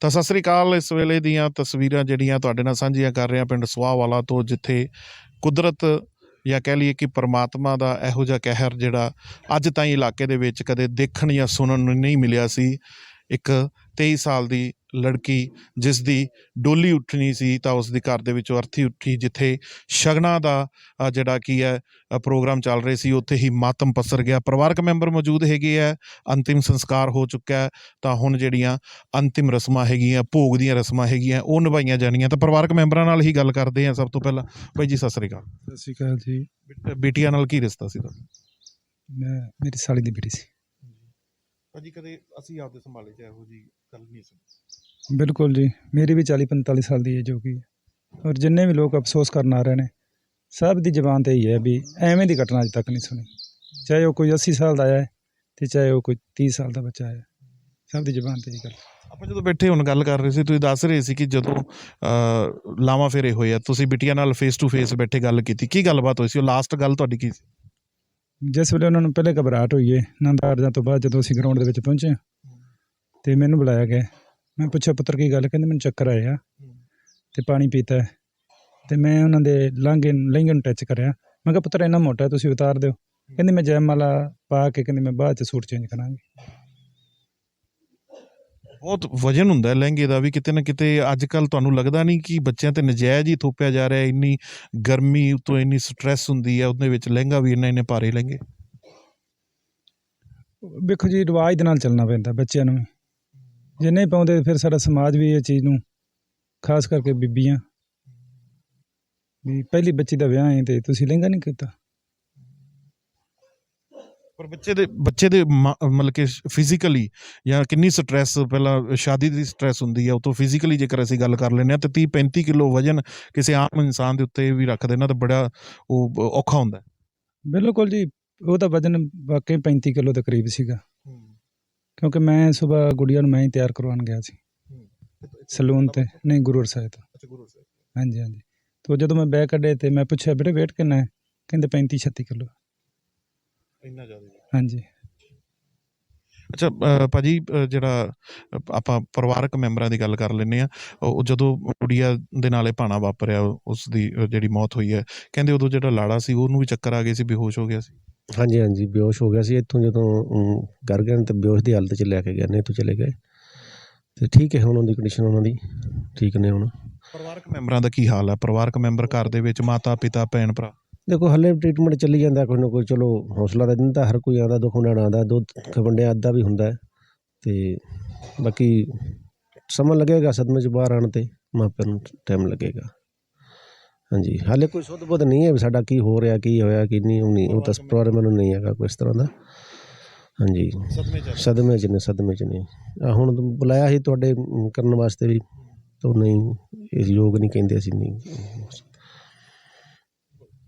ਤਾਂ ਸਤਿ ਸ੍ਰੀ ਅਕਾਲ, ਇਸ ਵੇਲੇ ਦੀਆਂ ਤਸਵੀਰਾਂ ਜਿਹੜੀਆਂ ਤੁਹਾਡੇ ਨਾਲ ਸਾਂਝੀਆਂ ਕਰ ਰਿਹਾ ਪਿੰਡ ਸੁਆਹਵਾਲਾ ਤੋਂ, ਜਿੱਥੇ ਕੁਦਰਤ ਜਾਂ ਕਹਿ ਲਈਏ ਕਿ ਪਰਮਾਤਮਾ ਦਾ ਇਹੋ ਜਿਹਾ ਕਹਿਰ ਜਿਹੜਾ ਅੱਜ ਤਾਈਂ ਇਲਾਕੇ ਦੇ ਵਿੱਚ ਕਦੇ ਦੇਖਣ ਜਾਂ ਸੁਣਨ ਨੂੰ ਨਹੀਂ ਮਿਲਿਆ ਸੀ। ਇੱਕ 23 ਸਾਲ ਦੀ ਲੜਕੀ ਜਿਸ ਦੀ ਡੋਲੀ ਉੱਠਣੀ ਸੀ ਤਾਂ ਉਸ ਦੇ ਘਰ ਦੇ ਵਿੱਚੋਂ ਅਰਥੀ ਉੱਠੀ ਜਿੱਥੇ ਸ਼ਗਨਾਂ ਦਾ ਜਿਹੜਾ ਕੀ ਹੈ ਪ੍ਰੋਗਰਾਮ ਚੱਲ ਰਹੇ ਸੀ ਉੱਥੇ ਹੀ ਮਾਤਮ ਪਸਰ ਗਿਆ। ਪਰਿਵਾਰਕ ਮੈਂਬਰ ਮੌਜੂਦ ਹੈਗੇ ਆ ਅੰਤਿਮ ਸੰਸਕਾਰ ਹੋ ਚੁੱਕਾ ਹੈ ਤਾਂ ਹੁਣ ਜਿਹੜੀਆਂ ਅੰਤਿਮ ਰਸਮਾਂ ਹੈਗੀਆਂ ਭੋਗ ਦੀਆਂ ਰਸਮਾਂ ਹੈਗੀਆਂ ਉਹ ਨਿਭਾਈਆਂ ਜਾਣੀਆਂ। ਤਾਂ ਪਰਿਵਾਰਕ ਮੈਂਬਰਾਂ ਨਾਲ ਹੀ ਗੱਲ ਕਰਦੇ ਹਾਂ ਸਭ ਤੋਂ ਪਹਿਲਾਂ। ਬਾਈ ਜੀ ਸਤਿ ਸ੍ਰੀ ਅਕਾਲ। ਸਤਿ ਸ਼੍ਰੀ ਅਕਾਲ ਜੀ। ਬੇਟੀਆਂ ਨਾਲ ਕੀ ਰਿਸ਼ਤਾ ਸੀ ਤੁਹਾਡਾ? ਮੈਂ ਮੇਰੀ ਸਾਲੀ ਦੀ ਬੇਟੀ ਸੀ। ਭਾਜੀ ਕਦੇ ਅਸੀਂ ਆਪਦੇ ਸੰਭਾਲੇ ਚ ਇਹੋ ਜੀ ਗੱਲ ਨਹੀਂ ਸੁਣੀ। ਬਿਲਕੁਲ ਜੀ ਮੇਰੀ ਵੀ 40 45 ਸਾਲ ਦੀ ਏਜ ਹੋ ਗਈ ਹੈ। ਔਰ ਜਿੰਨੇ ਵੀ ਲੋਕ ਅਫਸੋਸ ਕਰਨ ਆ ਰਹੇ ਨੇ ਸਭ ਦੀ ਜ਼ਬਾਨ ਤੇ ਹੀ ਹੈ ਵੀ ਐਵੇਂ ਦੀ ਘਟਨਾ ਅਜੇ ਤੱਕ ਨਹੀਂ ਸੁਣੀ। ਚਾਹੇ ਉਹ ਕੋਈ 80 ਸਾਲ ਦਾ ਹੈ ਤੇ ਚਾਹੇ ਉਹ ਕੋਈ 30 ਸਾਲ ਦਾ ਬੱਚਾ ਹੈ। ਸਭ ਦੀ ਜ਼ਬਾਨ ਤੇ ਹੀ ਗੱਲ ਆਪਾਂ ਜਦੋਂ ਬੈਠੇ ਹੁਣ ਗੱਲ ਕਰ ਰਹੇ ਸੀ ਤੁਸੀਂ ਦੱਸ ਰਹੇ ਸੀ ਕਿ ਜਦੋਂ ਲਾਵਾਂ ਫੇਰੇ ਹੋਏ ਆ ਤੁਸੀਂ ਬਿਟੀਆਂ ਨਾਲ ਫੇਸ ਟੂ ਫੇਸ ਬੈਠੇ ਗੱਲ ਕੀਤੀ। ਕੀ ਗੱਲਬਾਤ ਹੋਈ ਸੀ? ਉਹ ਲਾਸਟ ਗੱਲ ਤੁਹਾਡੀ ਕੀ ਸੀ? ਜਿਸ ਵੇਲੇ ਉਹਨਾਂ ਨੂੰ ਪਹਿਲੇ ਘਬਰਾਹਟ ਹੋਈ ਹੈ ਆਨੰਦ ਆਰਜਾਂ ਤੋਂ ਬਾਅਦ ਜਦੋਂ ਅਸੀਂ ਗਰਾਊਂਡ ਦੇ ਵਿੱਚ ਪਹੁੰਚੇ ਤੇ ਮੈਨੂੰ ਬੁਲਾਇਆ ਗਿਆ। ਮੈਂ ਪੁੱਛਿਆ, ਪੁੱਤਰ, ਕੀ ਗੱਲ? ਕਹਿੰਦੇ, ਮੈਨੂੰ ਚੱਕਰ ਆਏ ਆ ਤੇ ਪਾਣੀ ਪੀਤਾ ਹੈ। ਤੇ ਮੈਂ ਉਹਨਾਂ ਦੇ ਲਾਂਘੇ ਲਹਿੰਗੇ ਨੂੰ ਟੱਚ ਕਰਿਆ। ਮੈਂ ਕਿਹਾ, ਪੁੱਤਰ, ਇੰਨਾ ਮੋਟਾ ਤੁਸੀਂ ਉਤਾਰ ਦਿਓ। ਕਹਿੰਦੇ, ਮੈਂ ਜੈਮਾਲਾ ਪਾ ਕੇ, ਕਹਿੰਦੇ, ਮੈਂ ਬਾਅਦ ਚ ਸੂਟ ਚੇਂਜ ਕਰਾਂਗੀ। ਬਹੁਤ ਵਜਨ ਹੁੰਦਾ ਲਹਿੰਗੇ ਦਾ ਵੀ, ਕਿਤੇ ਨਾ ਕਿਤੇ ਅੱਜ ਕੱਲ ਤੁਹਾਨੂੰ ਲੱਗਦਾ ਨਹੀਂ ਕਿ ਬੱਚਿਆਂ ਤੇ ਨਜਾਇਜ਼ ਹੀ ਥੋਪਿਆ ਜਾ ਰਿਹਾ, ਇੰਨੀ ਗਰਮੀ ਉਤੋਂ ਇੰਨੀ ਸਟ੍ਰੈਸ ਹੁੰਦੀ ਹੈ, ਉਹਦੇ ਵਿੱਚ ਲਹਿੰਗਾ ਵੀ ਇੰਨੇ ਇੰਨੇ ਭਾਰੇ ਲਹਿੰਗੇ। ਵੇਖੋ ਜੀ, ਰਿਵਾਜ ਦੇ ਨਾਲ ਚੱਲਣਾ ਪੈਂਦਾ ਬੱਚਿਆਂ ਨੂੰ ਜੇ ਨਹੀਂ ਪਾਉਂਦੇ ਫਿਰ ਸਾਡਾ ਸਮਾਜ ਵੀ ਇਹ ਚੀਜ਼ ਨੂੰ ਖਾਸ ਕਰਕੇ ਬੀਬੀਆਂ। ਵੀ ਪਹਿਲੀ ਬੱਚੀ ਦਾ ਵਿਆਹ ਹੈ ਤੇ ਤੁਸੀਂ ਲਹਿੰਗਾ ਨਹੀਂ ਕੀਤਾ। ਪਰ ਬੱਚੇ ਦੇ ਬੱਚੇ ਦੇ ਮਤਲਬ ਕਿ ਫਿਜ਼ੀਕਲੀ ਜਾਂ ਕਿੰਨੀ ਸਟ੍ਰੈਸ ਪਹਿਲਾਂ ਸ਼ਾਦੀ ਦੀ ਸਟ੍ਰੈਸ ਹੁੰਦੀ ਹੈ ਉਤੋਂ ਫਿਜ਼ੀਕਲੀ ਜੇਕਰ ਅਸੀਂ ਗੱਲ ਕਰ ਲੈਂਦੇ ਹਾਂ ਤੇ 30 35 ਕਿਲੋ ਵਜਨ ਕਿਸੇ ਆਮ ਇਨਸਾਨ ਦੇ ਉੱਤੇ ਵੀ ਰੱਖ ਦੇਣਾ ਤਾਂ ਬੜਾ ਉਹ ਔਖਾ ਹੁੰਦਾ ਬਿਲਕੁਲ ਜੀ ਉਹਦਾ ਵਜ਼ਨ ਵਾਕਈ 35 ਕਿਲੋ ਦੇ ਕਰੀਬ ਸੀਗਾ। ਕਿਉਂਕਿ ਮੈਂ ਸਵੇਰ ਗੁੜੀਆ ਨੂੰ ਮੈਂ ਹੀ ਤਿਆਰ ਕਰਵਾਉਣ ਗਿਆ ਸੀ। ਸਲੂਨ ਤੇ ਨਹੀਂ ਗੁਰੂ ਸਾਹਿਬ ਤੋਂ। ਅੱਛਾ ਗੁਰੂ ਸਾਹਿਬ ਹਾਂਜੀ ਹਾਂਜੀ। ਤੋਂ ਜਦੋਂ ਮੈਂ ਬੈਗ ਕੱਢੇ ਤੇ ਮੈਂ ਪੁੱਛਿਆ ਬੇਟੇ weight ਕਿੰਨਾ ਹੈ? ਕਹਿੰਦੇ 35 36 ਕਿਲੋ। ਇੰਨਾ ਜ਼ਿਆਦਾ ਹਾਂਜੀ। ਅੱਛਾ ਅ, ਭਾਜੀ ਅ, ਜਿਹੜਾ ਅ, ਆਪਾਂ ਪਰਿਵਾਰਕ ਮੈਂਬਰਾਂ ਦੀ ਗੱਲ ਕਰ ਲੈਂਦੇ ਆ ਉਹ ਜਦੋਂ ਕੁੜੀਆ ਦੇ ਨਾਲੇ ਪਾਣਾ ਵਾਪਰਿਆ ਉਸ ਦੀ ਅ, ਜਿਹੜੀ ਮੌਤ ਹੋਈ ਹੈ ਕਹਿੰਦੇ ਉਦੋਂ ਜਿਹੜਾ ਲਾੜਾ ਸੀ ਉਹਨੂੰ ਵੀ ਚੱਕਰ ਆ ਗਏ ਸੀ ਬੇਹੋਸ਼ ਹੋ ਗਿਆ ਸੀ? ਹਾਂਜੀ ਹਾਂਜੀ ਬੇਹੋਸ਼ ਹੋ ਗਿਆ ਸੀ। ਇੱਥੋਂ ਜਦੋਂ ਅਮ, ਕਰ ਗਏ ਤੇ ਬੇਹੋਸ਼ ਦੀ ਹਾਲਤ 'ਚ ਲੈ ਕੇ ਗਏ ਨੇ ਇੱਥੋਂ ਚਲੇ ਗਏ। ਤੇ ਠੀਕ ਹੈ ਹੁਣ ਉਹਨਾਂ ਦੀ ਕੰਡੀਸ਼ਨ ਉਹਨਾਂ ਦੀ ਠੀਕ ਨੇ ਹੁਣ। ਪਰਿਵਾਰਕ ਮੈਂਬਰਾਂ ਦਾ ਕੀ ਹਾਲ ਹੈ ਪਰਿਵਾਰਕ ਮੈਂਬਰ ਘਰ ਦੇ ਵਿੱਚ ਮਾਤਾ ਪਿਤਾ ਭੈਣ ਭਰਾ ਦੇਖੋ ਹੱਲੇ ਟ੍ਰੀਟਮੈਂਟ ਚੱਲੀ ਜਾਂਦਾ ਕੋਈ ਨਾ ਕੋਈ ਚਲੋ ਹੌਸਲਾ ਤਾਂ ਦਿੰਦਾ ਹਰ ਕੋਈ ਆਉਂਦਾ ਦੁੱਖ ਵੰਡਾਣਾ ਆਉਂਦਾ ਦੁੱਧ ਖਵੰਡਿਆ ਅੱਧਾ ਵੀ ਹੁੰਦਾ ਹੈ ਤੇ ਬਾਕੀ ਸਮਾਂ ਲੱਗੇਗਾ ਸਦਮੇ 'ਚ ਬਾਹਰ ਆਉਣ ਤੇ ਮਾਪਿਆਂ ਨੂੰ ਟਾਈਮ ਲੱਗੇਗਾ। ਹਾਂਜੀ ਹਾਲੇ ਕੋਈ ਸੁੱਧ ਬੁੱਧ ਨਹੀਂ ਹੈ ਵੀ ਸਾਡਾ ਕੀ ਹੋ ਰਿਹਾ ਕੀ ਹੋਇਆ ਕੀ ਨਹੀਂ ਉਹ ਨਹੀਂ ਉਹ ਤਾਂ ਪਰਿਵਾਰ ਮੈਨੂੰ ਨਹੀਂ ਹੈਗਾ ਕੋਈ ਇਸ ਤਰ੍ਹਾਂ ਦਾ। ਹਾਂਜੀ ਸਦਮੇ ਚ ਸਦਮੇ 'ਚ ਨੇ ਸਦਮੇ 'ਚ ਨੇ। ਆ ਹੁਣ ਬੁਲਾਇਆ ਸੀ ਤੁਹਾਡੇ ਕਰਨ ਵਾਸਤੇ ਵੀ ਤਾਂ ਨਹੀਂ ਇਸ ਯੋਗ ਨਹੀਂ ਕਹਿੰਦੇ ਅਸੀਂ ਨਹੀਂ।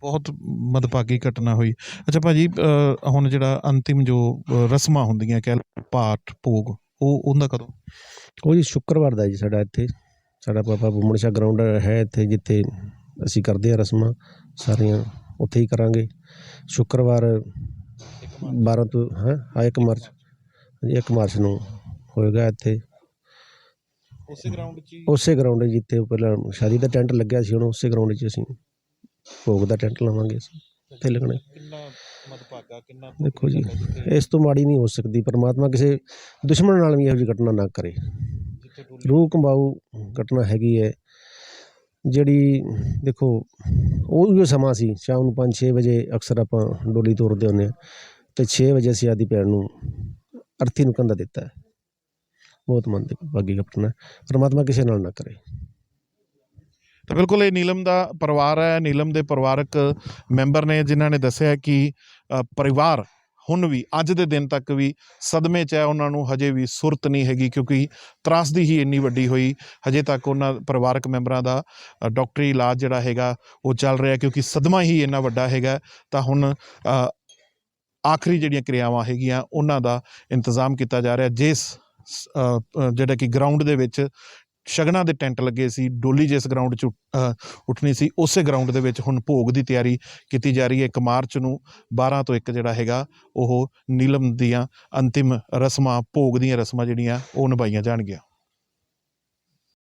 ਬਹੁਤ ਮਦਭਾਗੀ ਘਟਨਾ ਹੋਈ। ਅੱਛਾ ਭਾਜੀ ਹੁਣ ਜਿਹੜਾ ਅੰਤਿਮ ਜੋ ਰਸਮਾਂ ਹੁੰਦੀਆਂ ਕਹਿ ਪਾਠ ਭੋਗ ਉਹ ਉਹਦਾ ਕਦੋਂ? ਉਹ ਜੀ ਸ਼ੁੱਕਰਵਾਰ ਦਾ ਜੀ ਸਾਡਾ ਇੱਥੇ। ਸਾਡਾ ਪਾਪਾ ਬੁੰਮਣ ਸ਼ਾਹ ਗਰਾਊਂਡ ਹੈ ਇੱਥੇ ਜਿੱਥੇ ਅਸੀਂ ਕਰਦੇ ਆ ਰਸਮਾਂ ਸਾਰੀਆਂ ਉੱਥੇ ਹੀ ਕਰਾਂਗੇ। ਸ਼ੁੱਕਰਵਾਰ 12 ਤੋਂ ਹੈ ਹਾਂ 1 ਮਾਰਚ ਹਾਂਜੀ 1 ਮਾਰਚ ਨੂੰ ਹੋਏਗਾ ਇੱਥੇ। ਉਸੇ ਗਰਾਊਂਡ 'ਚ ਉਸੇ ਗਰਾਊਂਡ ਜਿੱਥੇ ਪਹਿਲਾਂ ਸ਼ਾਦੀ ਦਾ ਟੈਂਟ ਲੱਗਿਆ ਸੀ ਹੁਣ ਉਸੇ ਗਰਾਊਂਡ 'ਚ ਅਸੀਂ ਭੋਗ ਦਾ ਟੈਂਟ ਲਾਵਾਂਗੇ ਅਸੀਂ ਇੱਥੇ ਲੱਗਣਾ। ਕਿੰਨਾ ਮਦਭਾਗਾ ਕਿੰਨਾ ਦੇਖੋ ਜੀ ਇਸ ਤੋਂ ਮਾੜੀ ਨਹੀਂ ਹੋ ਸਕਦੀ ਪਰਮਾਤਮਾ ਕਿਸੇ ਦੁਸ਼ਮਣ ਨਾਲ ਵੀ ਇਹੋ ਜਿਹੀ ਘਟਨਾ ਨਾ ਕਰੇ। ਰੂਹ ਕੰਬਾਊ ਘਟਨਾ ਹੈਗੀ ਹੈ ਜਿਹੜੀ ਦੇਖੋ ਉਹ ਵੀ ਸਮਾਂ ਸੀ ਸ਼ਾਮ ਨੂੰ 5-6 ਵਜੇ ਅਕਸਰ ਆਪਾਂ ਡੋਲੀ ਤੋਰਦੇ ਹੁੰਦੇ ਹਾਂ ਤੇ 6 ਵਜੇ ਅਸੀਂ ਆਦੀ ਭੈਣ ਨੂੰ ਅਰਥੀ ਨੂੰ ਕੰਦਾ ਦਿੱਤਾ ਬਹੁਤ ਮੰਦ ਬਾਗੀ ਘਟਨਾ ਹੈ। ਪਰਮਾਤਮਾ ਕਿਸੇ ਨਾਲ ਨਾ ਕਰੇ। ਤਾਂ ਬਿਲਕੁਲ ਇਹ ਨੀਲਮ ਦਾ ਪਰਿਵਾਰ ਹੈ ਨੀਲਮ ਦੇ ਪਰਿਵਾਰਕ ਮੈਂਬਰ ਨੇ ਜਿਨ੍ਹਾਂ ਨੇ ਦੱਸਿਆ ਕਿ ਪਰਿਵਾਰ ਹੁਣ ਵੀ ਅੱਜ ਦੇ ਦਿਨ ਤੱਕ ਵੀ ਸਦਮੇ 'ਚ ਹੈ ਉਹਨਾਂ ਨੂੰ ਹਜੇ ਵੀ ਸੁਰਤ ਨਹੀਂ ਹੈਗੀ ਕਿਉਂਕਿ ਤਰਾਸਦੀ ਹੀ ਇੰਨੀ ਵੱਡੀ ਹੋਈ। ਹਜੇ ਤੱਕ ਉਹਨਾਂ ਪਰਿਵਾਰਕ ਮੈਂਬਰਾਂ ਦਾ ਅ, ਡਾਕਟਰੀ ਇਲਾਜ ਜਿਹੜਾ ਹੈਗਾ ਉਹ ਚੱਲ ਰਿਹਾ ਕਿਉਂਕਿ ਸਦਮਾ ਹੀ ਇੰਨਾ ਵੱਡਾ ਹੈਗਾ ਤਾਂ ਹੁਣ ਆਖਰੀ ਜਿਹੜੀਆਂ ਕਿਰਿਆਵਾਂ ਹੈਗੀਆਂ ਉਹਨਾਂ ਦਾ ਇੰਤਜ਼ਾਮ ਕੀਤਾ ਜਾ ਰਿਹਾ। ਜਿਸ ਜਿਹੜਾ ਕਿ ਗਰਾਊਂਡ ਦੇ ਵਿੱਚ ਸ਼ਗਨਾਂ ਦੇ ਟੈਂਟ ਲੱਗੇ ਸੀ, ਡੋਲੀ ਜਿਸ ਗਰਾਊਂਡ 'ਚ ਉੱਠ- ਉੱਠਣੀ ਸੀ, ਉਸੇ ਗਰਾਊਂਡ ਦੇ ਵਿੱਚ ਹੁਣ ਭੋਗ ਦੀ ਤਿਆਰੀ ਕੀਤੀ ਜਾ ਰਹੀ ਹੈ। 1 ਮਾਰਚ ਨੂੰ 12 ਤੋਂ 1 ਜਿਹੜਾ ਹੈਗਾ, ਉਹ ਨੀਲਮ ਦੀਆਂ ਅੰਤਿਮ ਰਸਮਾਂ, ਭੋਗ ਦੀਆਂ ਰਸਮਾਂ ਜਿਹੜੀਆਂ, ਉਹ ਨਿਭਾਈਆਂ ਜਾਣਗੀਆਂ।